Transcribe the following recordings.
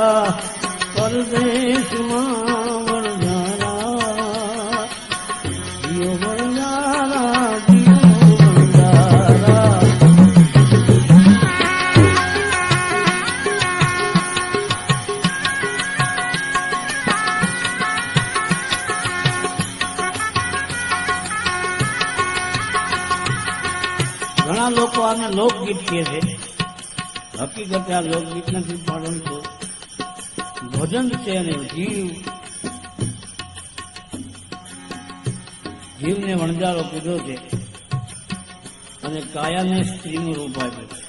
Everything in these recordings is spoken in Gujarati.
ગયા પરદેશમાં વણઝારા જીઓ વણઝારા જીઓ વણઝારા ઘણા લોકો આને લોકગીત કહે છે. હકીકતે આ લોકગીત નથી પરંતુ ભજન છે અને જીવ જીવને વણજારો કીધો છે અને કાયાને સ્ત્રીનું રૂપ આપ્યું છે.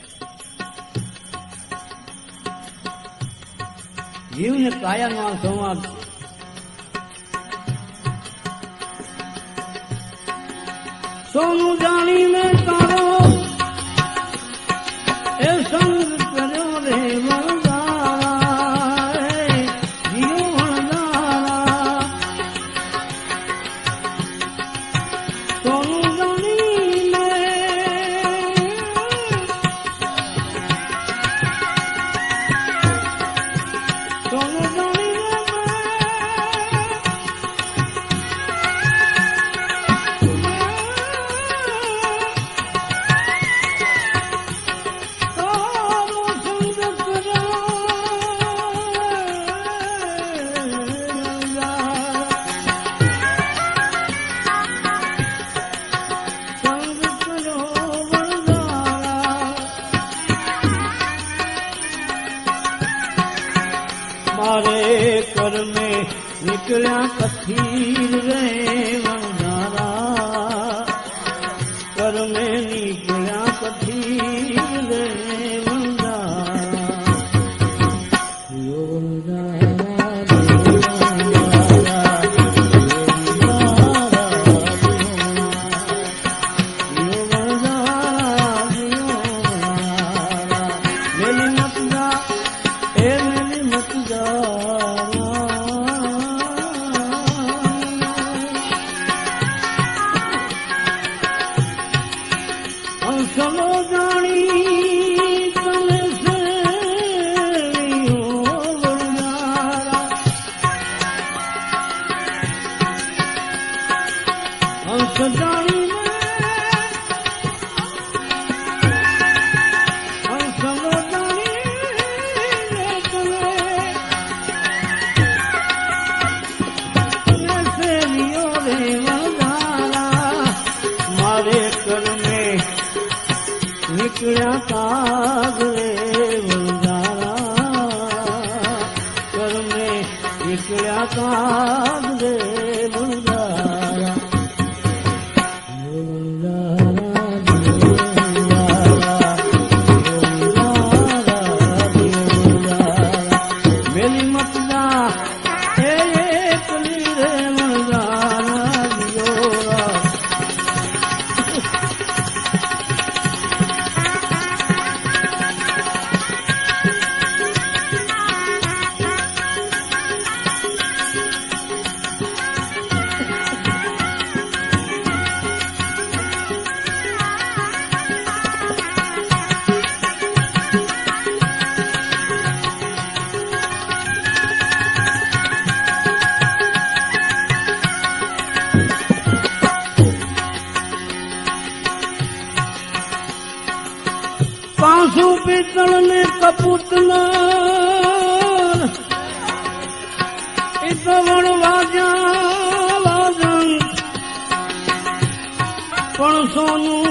જીવને કાયાનો આ સંવાદ છે. સોનું જાણીને તારો નીકળ્યા કથીર રે વંજારા કર में નીકળ્યા કથીર રે নমো জনে કાગરે વંજારા કર્મે નીકળ્યા કાગરે કપૂત એ તો વાજા વાજન પણ સોનું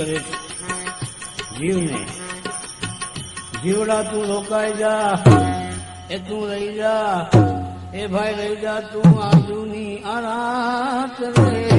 કરે જીવને. જીવડા તું રોકાઈ જા. એ તું રહી જા. એ ભાઈ રહી જા. તું આજુની આરાત રે